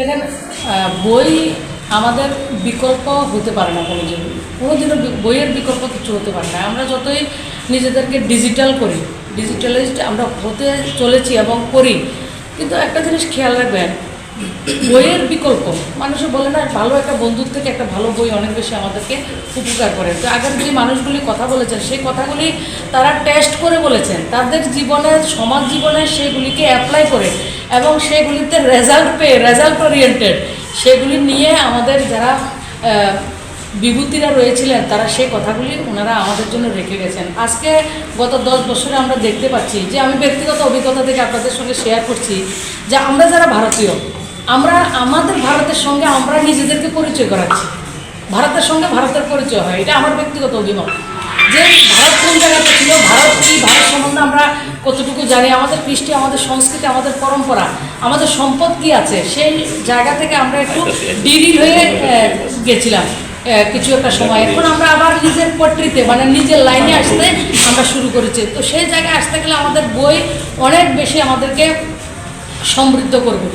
দেখেন বই আমাদের বিকল্প হতে পারে না কোনো দিন কোনোদিনও বি- বইয়ের বিকল্প কিছু হতে পারে না। আমরা যতই নিজেদেরকে ডিজিটাল করি ডিজিটালাইজড আমরা হতে চলেছি এবং করি। কিন্তু একটা জিনিস খেয়াল রাখবেন বইয়ের বিকল্প। মানুষে বলে না, ভালো একটা বন্ধুর থেকে একটা ভালো বই অনেক বেশি আমাদেরকে উপকার করে। তো আগের যে মানুষগুলি কথা বলেছেন, সেই কথাগুলি তারা টেস্ট করে বলেছেন। তাদের জীবনে, সমাজ জীবনে সেগুলিকে অ্যাপ্লাই করে এবং সেগুলিতে রেজাল্ট পেয়ে রেজাল্ট ওরিয়েন্টেড সেগুলি নিয়ে আমাদের যারা বিভূতিরা রয়েছিলেন, তারা সেই কথাগুলি ওনারা আমাদের জন্য রেখে গেছেন। আজকে গত দশ বছরে আমরা দেখতে পাচ্ছি যে, আমি ব্যক্তিগত অভিজ্ঞতা থেকে আপনাদের সঙ্গে শেয়ার করছি যে, আমরা যারা ভারতীয় আমরা আমাদের ভারতের সঙ্গে আমরা নিজেদেরকে পরিচয় করাচ্ছি। ভারতের সঙ্গে ভারতের পরিচয় হয়, এটা আমার ব্যক্তিগত অভিমত। যে ভারত কোন জায়গাতে ছিল, ভারত কি ভারত সম্বন্ধে আমরা কতটুকু জানি, আমাদের কৃষ্টি, আমাদের সংস্কৃতি, আমাদের পরম্পরা, আমাদের সম্পদ কি আছে, সেই জায়গা থেকে আমরা একটু ডিরি হয়ে গেছিলাম কিছু একটা সময়। এখন আমরা আবার নিজের পট্রিতে মানে নিজের লাইনে আসতে আমরা শুরু করেছি। তো সেই জায়গায় আসতে গেলে আমাদের বই অনেক বেশি আমাদেরকে সমৃদ্ধ করবে।